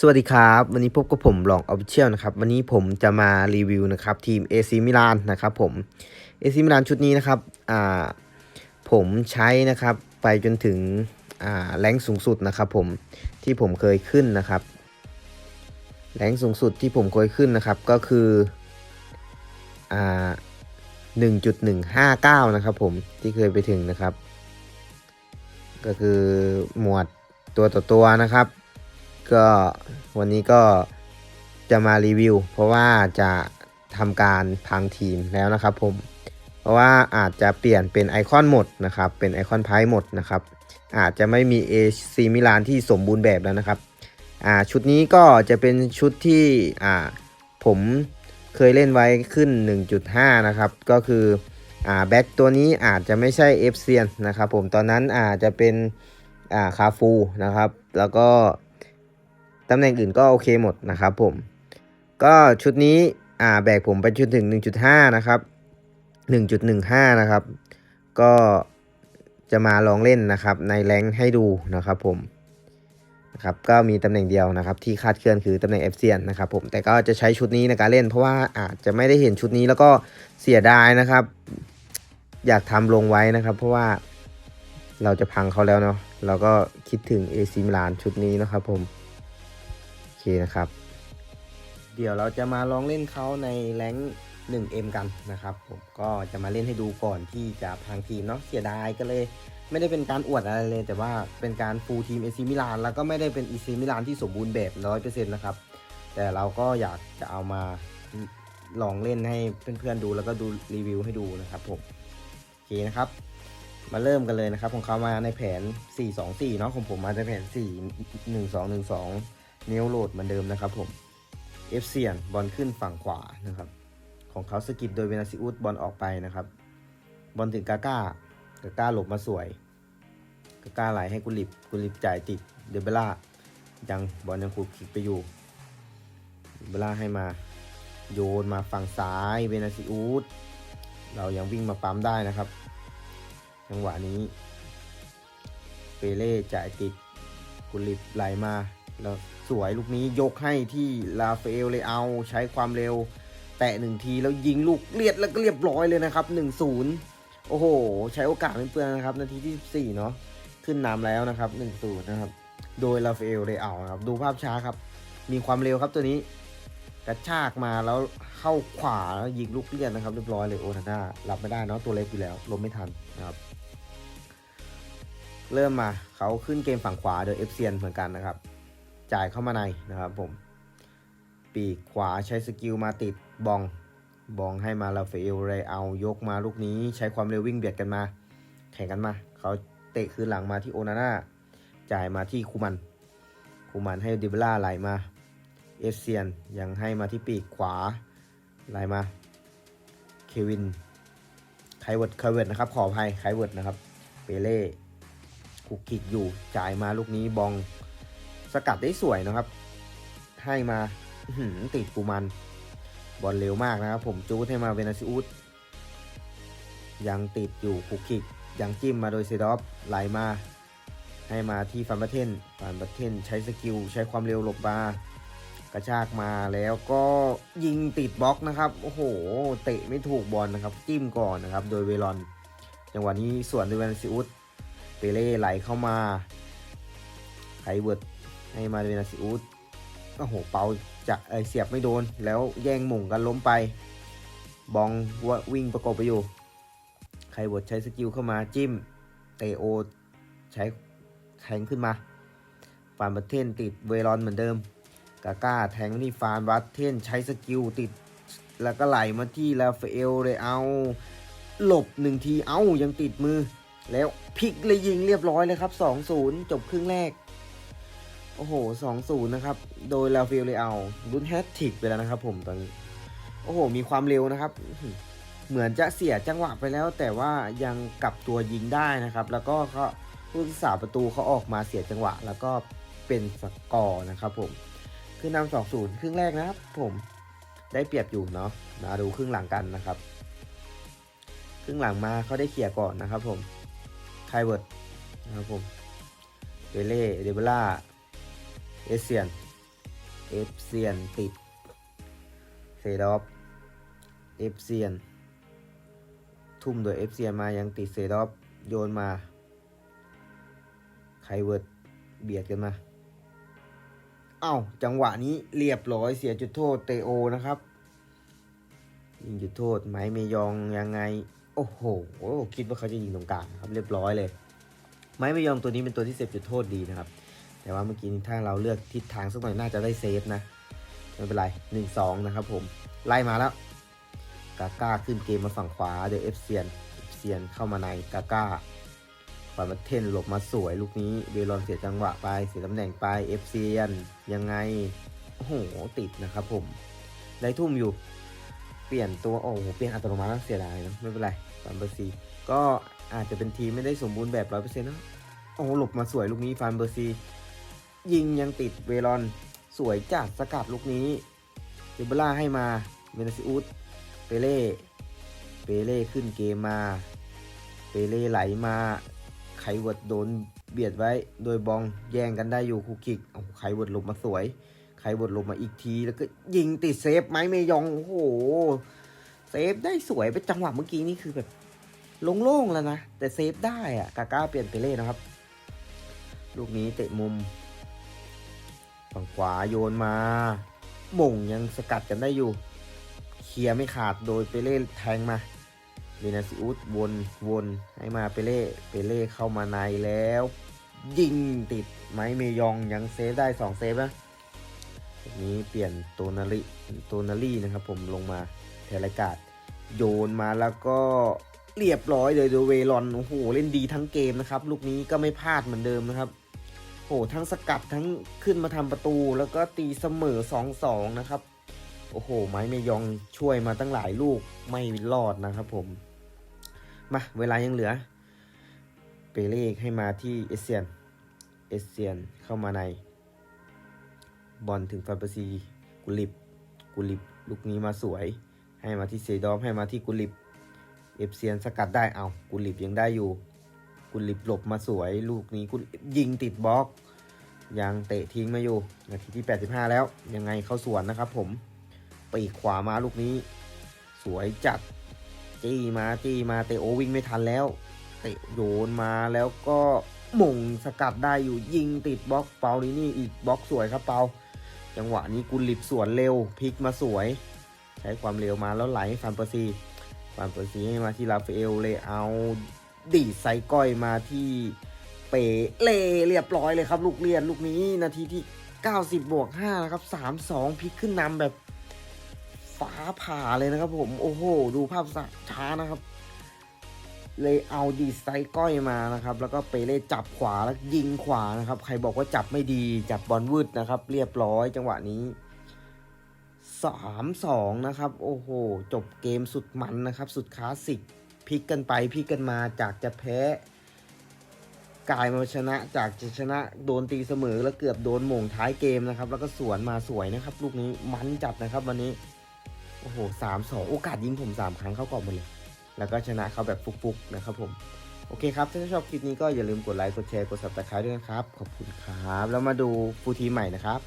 สวัสดีครับ วันนี้พบกับผมลองออฟฟิเชียลนะครับ วันนี้ผมจะมารีวิวนะครับทีม AC มิลานนะครับผม AC มิลานชุดนี้นะครับอ่าผมใช้นะครับไปจนถึงอ่าแรงสูงสุดนะครับผมที่ผมเคยขึ้นนะครับแรงสูงสุดที่ผมเคยขึ้นนะครับก็คืออ่า1.159 นะครับผมที่เคยไปถึงนะครับ ก็คือหมวดตัวต่อตัวนะครับ ก็วันนี้ก็จะมารีวิว เพราะว่าจะทำการพังทีมแล้วนะครับผม เพราะว่าอาจจะเปลี่ยนเป็นไอคอนหมดนะครับ เป็นไอคอนไพ่หมดนะครับ อาจจะไม่มี AC มิลานที่สมบูรณ์แบบแล้วนะครับอ่าชุดนี้ก็จะเป็นชุดที่อ่าผมเคยเล่นไว้ขึ้น 1.5 นะครับ ก็คืออ่าแบ็กตัวนี้อาจจะไม่ใช่เอฟเซียนนะครับผมตอนนั้นอาจจะเป็นอ่าคาฟูนะครับ แล้วก็ ตำแหน่งอื่นก็โอเคหมดนะครับผม ก็ชุดนี้อ่าแบกผมไปจนถึง 1.5 นะครับ 1.15 นะครับ ก็จะมาลองเล่นนะครับในแรงให้ดูนะครับผมนะครับก็มีตำแหน่งเดียวนะครับที่คาดเคลื่อนคือตำแหน่งเอฟเซียนนะครับผมแต่ก็จะใช้ชุดนี้ในการเล่น เพราะว่าอาจจะไม่ได้เห็นชุดนี้แล้วก็เสียดายนะครับ อยากทำลงไว้นะครับ เพราะว่าเราจะพังเขาแล้วเนาะเราก็คิดถึงเอซิมลานชุดนี้นะครับผม นะครับ เดี๋ยวเราจะมาลองเล่นเขาในแรง 1M กันนะครับ ผมก็จะมาเล่นให้ดูก่อนที่จะพังทีมเนาะเสียดายก็เลย ไม่ได้เป็นการอวดอะไรเลย แต่ว่าเป็นการฟูลทีมเอซิมิลานแล้วก็ไม่ได้เป็นเอซิมิลานที่สมบูรณ์แบบร้อยเปอร์เซ็นต์นะครับ แต่เราก็อยากจะเอามาลองเล่นให้เพื่อนๆดูแล้วก็ดูรีวิวให้ดูนะครับผมโอเคนะครับ มาเริ่มกันเลยนะครับของเขามาในแผน 4-2-4เนาะของผมมาในแผน 4-1-2-1-2 นิ้วโหลดเหมือนเดิมนะครับผมเอฟเซียนบอลขึ้นฝั่งขวานะครับ ของเขาสกิปโดยเวนาซิอุสบอลออกไปนะครับ บอลถึงกาก้ากาก้าหลบมาสวยกาก้าไหลให้กุลิบกุลิบจ่ายติดเดเบล่ายังบอลยังคูคิกไปอยู่เดเบล่าให้มาโยนมาฝั่งซ้ายเวนาซิอุสเรายังวิ่งมาปั๊มได้นะครับ จังหวะนี้เปเล่จ่ายติดกุลิบไหลมา แล้วสวยลูกนี้ยกให้ที่ลาเฟลเลยเอาใช้ความเร็ว แตะหนึ่งทีแล้วยิงลูกเลียดแล้วก็เรียบร้อยเลยนะครับ1นโอ้โห ใช้โอกาสไม่เปลืองนะครับ นาทีที่14เนาะขึ้นนำแล้วนะครับ1นูนะครับ โดยลาเฟลเลยเอาครับ ดูภาพช้าครับ มีความเร็วครับตัวนี้กระชากมาแล้วเข้าขวาแล้วยิงลูกเลียดนะครับ เรียบร้อยเลยโอทาน่ารับไม่ได้เนาะตัวเล็กอยู่แล้วลมไม่ทันนะครับเริ่มมาเขาขึ้นเกมฝั่งขวาโดยเอฟเซียนเหมือนกันนะครับ จ่ายเข้ามาในนะครับผม ปีกขวาใช้สกิลมาติดบอง บองให้มาลาเฟลเรเอายกมาลูกนี้ใช้ความเร็ววิ่งเบียดกันมา แข่งกันมา เขาเตะคืนหลังมาที่โอนาน่าจ่ายมาที่คูมัน คูมันให้ดิเบล่าไหลมา เอเซียนยังให้มาที่ปีกขวาไหลมา เควิน ไคเวิร์ดไคเวิร์ดนะครับ ขออภัยไคเวิร์ดนะครับ เปเล่คุกคิกอยู่จ่ายมาลูกนี้บอง สกัดได้สวยนะครับ ให้มาหืติดปูมัน บอลเร็วมากนะครับ ผมจูดให้มาเวนาซิอุสยังติดอยู่คุกคิกยังจิ้มมาโดยเซดอฟไหลมา ให้มาที่ฟันบัตเทนฟันบัตเทนใช้สกิลใช้ความเร็วหลบมากระชากมาแล้วก็ยิงติดบล็อกนะครับ โอ้โห เตะไม่ถูกบอลนะครับ จิ้มก่อนนะครับ โดยเวลอนจังหวะนี้ส่วนโดยเวนาซิอุสเปเล่ไหลเข้ามาไคเวิร์ด ให้มาเวนาซิอุสโอ้โหเปาจะเสียบไม่โดน แล้วแย่งหม่งกันล้มไป บองว่าวิ่งประกบไปอยู่ ไคเวิร์ดใช้สกิลเข้ามาจิ้ม เตโอ ใช้แทงขึ้นมา ฟานบัตเทนติดเวรอนเหมือนเดิม กาก้าแทงที่ฟานบัตเทนใช้สกิลติด แล้วก็ไหลมาที่ลาฟเอลเลยเอา หลบหนึ่งที เอ้ายังติดมือ แล้วพลิกเลยยิงเรียบร้อยเลยครับ 2-0 จบครึ่งแรก โอ้โห2-0นย์นะครับ โดยลาฟิลเลยเอาลุ้นแฮตทิกไปแล้วนะครับผมตอนนี้ โอ้โห มีความเร็วนะครับ เหมือนจะเสียจังหวะไปแล้ว แต่ว่ายังกลับตัวยิงได้นะครับ แล้วก็เขาผู้รักษาประตูเขาออกมาเสียจังหวะ แล้วก็เป็นสกอร์นะครับผม คือนำสองศูนย์ครึ่งแรกนะครับผมได้เปรียบอยู่เนาะ มาดูครึ่งหลังกันนะครับ ครึ่งหลังมาเขาได้เขี่ยก่อนนะครับผมไคเวิร์ดนะครับผมเปเล่ เดเบล่า เอเซียนเอฟเซียนติดเซดอฟเอฟเซียนทุ่มโดยเอฟเซียนมายังติดเซดอฟโยนมาไคเวิร์ดเบียดกันมา เอ้า จังหวะนี้เรียบร้อยเสียจุดโทษเตโอนะครับยิงจุดโทษ ไม้เมยองยังไง โอ้โหคิดว่าเขาจะยิงตรงกลางครับ เรียบร้อยเลย ไม้เมยองตัวนี้เป็นตัวที่เซฟจุดโทษดีนะครับ แต่ว่าเมื่อกี้นี้ถ้าเราเลือกทิศทางสักหน่อยน่าจะได้เซฟนะไม่เป็นไรหนึ่งสองนะครับผม ไล่มาแล้ว กาก้าขึ้นเกมมาฝั่งขวาเดี๋ยวเอฟเซียนเอฟเซียนเข้ามาในกาก้าปล่อยมาเทนหลบมาสวยลูกนี้เวลอนเสียจังหวะไปเสียตำแหน่งไปเอฟเซียนยังไงโอ้โหติดนะครับผมได้ทุ่มอยู่เปลี่ยนตัวโอ้โหเปลี่ยนอัตโนมัติเสียดายนะไม่เป็นไรฟันเบอร์ซีก็อาจจะเป็นทีมไม่ได้สมบูรณ์แบบร้อยเปอร์เซ็นต์นะโอ้โหหลบมาสวยลูกนี้ฟันเบอร์ซี ยิงยังติดเวลอน สวยจัดสกัดลูกนี้เดบล่าให้มาเมนซิอุสเปเล่เปเล่ขึ้นเกมมาเปเล่ไหลมาไขวดโดนเบียดไว้โดยบองแย่งกันได้อยู่คุกคิกเอาไขวดลบมาสวย ไขวดลบมาอีกที แล้วก็ยิงติดเซฟไหมเมยองโอ้โหเซฟได้สวยเป็นจังหวะเมื่อกี้นี่คือแบบโล่งๆแล้วนะ แต่เซฟได้อะกาก้าเปลี่ยนเปเล่นะครับ ลูกนี้เตะมุม ฝั่งขวาโยนมาหม่งยังสกัดกันได้อยู่ เคลียร์ไม่ขาดโดยเปเล่แทงมาเบนาซิอุสวนวนให้มาเปเล่เปเล่เข้ามาในแล้ว ยิงติดไม้เมยองยังเซฟได้2เซฟนะทีนี้เปลี่ยนโตนาริโตนารีนะครับผมลงมาแทนรายกาศโยนมาแล้วก็เรียบร้อยเลยโดยเวลอนโอ้โหเล่นดีทั้งเกมนะครับ ลูกนี้ก็ไม่พลาดเหมือนเดิมนะครับ โหทั้งสกัดทั้งขึ้นมาทำประตู แล้วก็ตีเสมอ 2-2 นะครับ โอ้โห ไม้เมยองช่วยมาตั้งหลายลูกไม่รอดนะครับผม มาเวลายังเหลือ เปเล่ให้มาที่เอเซียน เอเซียนเข้ามาใน บอลถึงฟาเบซีกุลิบ กุลิบ ลูกนี้มาสวย ให้มาที่เซดอฟให้มาที่กุลิบ เอฟเซียนสกัดได้เอากุลิบยังได้อยู่ กุลิบหลบมาสวย ลูกนี้กุลิบยิงติดบล็อกยังเตะทิ้งมาอยู่นาทีที่ 85 แล้ว ยังไงเข้าสวนนะครับผมปีกขวามาลูกนี้ สวยจัดจี้มาจี้มาเตะโอวิ่งไม่ทันแล้ว เตะโยนมาแล้วก็หม่งสกัดได้อยู่ยิงติดบล็อกเปาลินี่อีกบล็อกสวยครับเปา จังหวะนี้กุลิบสวนเร็วพลิกมาสวย ใช้ความเร็วมาแล้วไหลฟันเปอร์ซีฟันเปอร์ซีให้มาที่ราฟเอลเลยเอา ดีดไซก้อยมาที่เปเล่เรียบร้อยเลยครับ ลูกเรียนลูกนี้นาทีที่ 90 บวก5นะครับ 3-2พลิกขึ้นนำแบบฟ้าผ่าเลยนะครับผมโอ้โห ดูภาพช้านะครับ เลยเอาดีไซก้อยมานะครับ แล้วก็เปเล่จับขวาแล้วยิงขวานะครับ ใครบอกว่าจับไม่ดีจับบอลวืดนะครับ เรียบร้อยจังหวะนี้3-2นะครับ โอ้โห จบเกมสุดมันนะครับ สุดคลาสสิก พลิกกันไปพลิกกันมาจากจะแพ้กลายมาชนะจากจะชนะโดนตีเสมอแล้วเกือบโดนหม่งท้ายเกมนะครับ แล้วก็สวนมาสวยนะครับ ลูกนี้มันจัดนะครับวันนี้ โอ้โหสามสองโอกาสยิงผมสามครั้งเข้ากรอบหมดเลยแล้วก็ชนะเขาแบบฟุกๆนะครับผมโอเคครับ ถ้าชอบคลิปนี้ก็อย่าลืมกดไลค์กดแชร์กด subscribe ด้วยนะครับ ขอบคุณครับ แล้วมาดูฟูทีใหม่นะครับ